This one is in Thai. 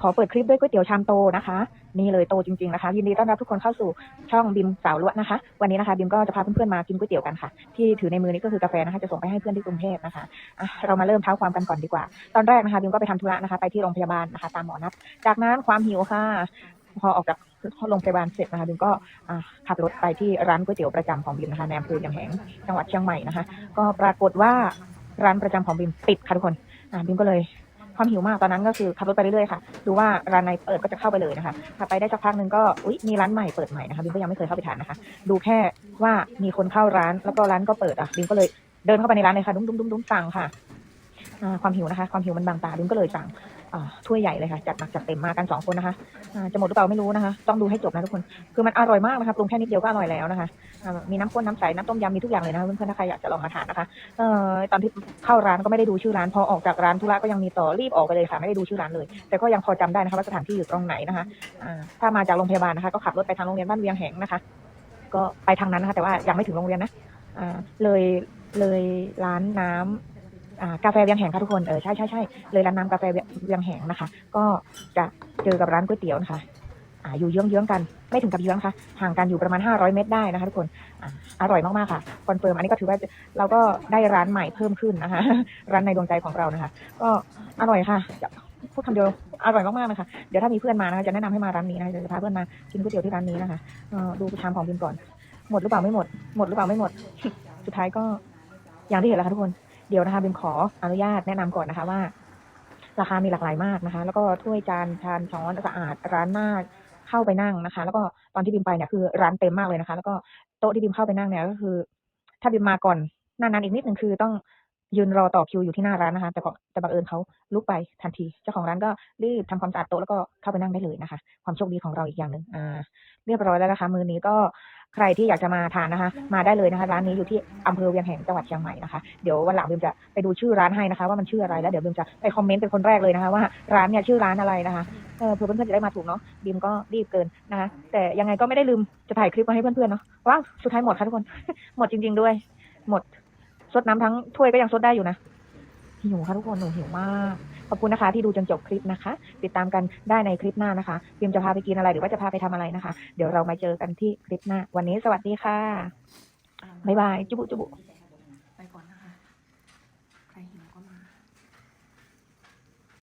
ขอเปิดคลิปด้วยก๋วยเตี๋ยวชามโตนะคะ นี่เลยโตจริงๆนะคะ ยินดีต้อนรับทุกคนเข้าสู่ช่องบิมสาวลวดนะคะ วันนี้นะคะบิมก็จะพาเพื่อนๆมากินก๋วยเตี๋ยวกันค่ะ ที่ถือในมือนี้ก็คือกาแฟนะคะ จะส่งไปให้เพื่อนที่กรุงเทพนะคะะเรามาเริ่มเท้าความกันก่อนดีกว่า ตอนแรกนะคะบิมก็ไปทำธุระนะคะ ไปที่โรงพยาบาลนะคะ ตามหมอนัด จากนั้นความหิวค่ะ พอออกจากโรงพยาบาลเสร็จนะคะบิมก็ขับรถไปที่ร้านก๋วยเตี๋ยวประจำของบิมนะคะในอำเภอยางแหงจังหวัดเชียงใหม่นะคะ ก็ปรากฏว่าร้านประจำของบิมปิดค่ะทุกคนบิมก็เลย ความหิวมากตอนนั้นก็คือขับรถไปเรื่อยๆค่ะดูว่าร้านไหนเปิดก็จะเข้าไปเลยนะคะขับไปได้สักพักหนึ่งก็อุ๊ยมีร้านใหม่เปิดใหม่นะคะบิมก็ยังไม่เคยเข้าไปทานนะคะ ดูแค่ว่ามีคนเข้าร้านแล้วก็ร้านก็เปิดอะบิมก็เลยเดินเข้าไปในร้านเลยค่ะ ดุ้มดุ้มดุ้มดุ้มสั่งค่ะความหิวนะคะ ความหิวมันบังตาบิมก็เลยสั่ง ถ้วยใหญ่เลยค่ะ จัดหนักจัดเต็มมากันสองคนนะคะจะหมดหรือเปล่าไม่รู้นะคะ ต้องดูให้จบนะทุกคน คือมันอร่อยมากนะคะปรุงแค่นิดเดียวก็อร่อยแล้วนะคะมีน้ำข้นน้ำใส น้ำต้มยำมีทุกอย่างเลยนะคะเพื่อนๆถ้าใครอยากจะลองมาทานนะคะเออตอนที่เข้าร้านก็ไม่ได้ดูชื่อร้านพอออกจากร้านธุระก็ยังมีต่อรีบออกไปเลยค่ะไม่ได้ดูชื่อร้านเลย แต่ก็ยังพอจำได้นะคะว่าสถานที่อยู่ตรงไหนนะคะถ้ามาจากโรงพยาบาลนะคะ ก็ขับรถไปทางโรงเรียนบ้านเวียงแหงนะคะ ก็ไปทางนั้นนะคะ แต่ว่ายังไม่ถึงโรงเรียนนะเลยเลยร้านน้ำอ่า กาแฟเวียงแหงค่ะทุกคน เออใช่ใช่ใช่เลยร้านน้ำกาแฟเวียงแหงนะคะ ก็จะเจอกับร้านก๋วยเตี๋ยวนะคะอ่าอยู่เยื้องๆกันไม่ถึงกับเยื้องค่ะห่างกันอยู่ประมาณ 500 เมตรได้นะคะทุกคนอ่าอร่อยมากๆค่ะคอนเฟิร์มอันนี้ก็ถือว่าเราก็ได้ร้านใหม่เพิ่มขึ้นนะคะ ร้านในดวงใจของเรานะคะ ก็อร่อยค่ะพูดคำเดียวอร่อยมากๆเลยค่ะเดี๋ยวถ้ามีเพื่อนมานะคะจะแนะนำให้มาร้านนี้นะคะจะพาเพื่อนมากินก๋วยเตี๋ยวที่ร้านนี้นะคะดูชามของบิมก่อน หมดหรือเปล่าไม่หมด หมดหรือเปล่าไม่หมด สุดท้ายก็อย่างที่เห็นแล้วค่ะทุกคน ดี๋ยวนะคะบิมขออนุญาตแนะนำก่อนนะคะว่า ราคามีหลากหลายมากนะคะ แล้วก็ถ้วยจานชานช้อนสะอาดร้านหน้าเข้าไปนั่งนะคะ แล้วก็ตอนที่บิมไปเนี่ยคือร้านเต็มมากเลยนะคะ แล้วก็โต๊ะที่บิมเข้าไปนั่งเนี่ยก็คือ ถ้าบิมมาก่อนหน้านั้นอีกนิดหนึ่งคือต้อง ยืนรอต่อคิวอยู่ที่หน้าร้านนะคะ แต่ก็แต่บังเอิญเขาลุกไปทันที เจ้าของร้านก็รีบทำความสะอาดโต๊ะแล้วก็เข้าไปนั่งได้เลยนะคะ ความโชคดีของเราอีกอย่างหนึ่งอ่า เรียบร้อยแล้วนะคะ มือนี้ก็ใครที่อยากจะมาทานนะคะ มาได้เลยนะคะ ร้านนี้อยู่ที่อำเภอเวียงแหงจังหวัดเชียงใหม่นะคะ เดี๋ยววันหลังบิมจะไปดูชื่อร้านให้นะคะ ว่ามันชื่ออะไรแล้วเดี๋ยวบิมจะไปคอมเมนต์เป็นคนแรกเลยนะคะ ว่าร้านเนี่ยชื่อร้านอะไรนะคะเออเพื่อเพื่อนๆจะได้มาถูกเนาะบิมก็รีบเกินนะคะ แต่ยังไงก็ไม่ได้ลืมจะถ่ายคลิปมาให้เพื่อนๆเนาะว้าวสุดท้ายหมดค่ะทุกคน หมดจริง ๆด้วย หมด ซดน้ำทั้งถ้วยก็ยังซดได้อยู่นะหิวค่ะทุกคนหนูหิวมากขอบคุณนะคะ ที่ดูจนจบคลิปนะคะ ติดตามกันได้ในคลิปหน้านะคะพิมจะพาไปกินอะไรหรือว่าจะพาไปทำอะไรนะคะ เดี๋ยวเรามาเจอกันที่คลิปหน้า วันนี้สวัสดีค่ะบ๊ายบายจุบุจุบุ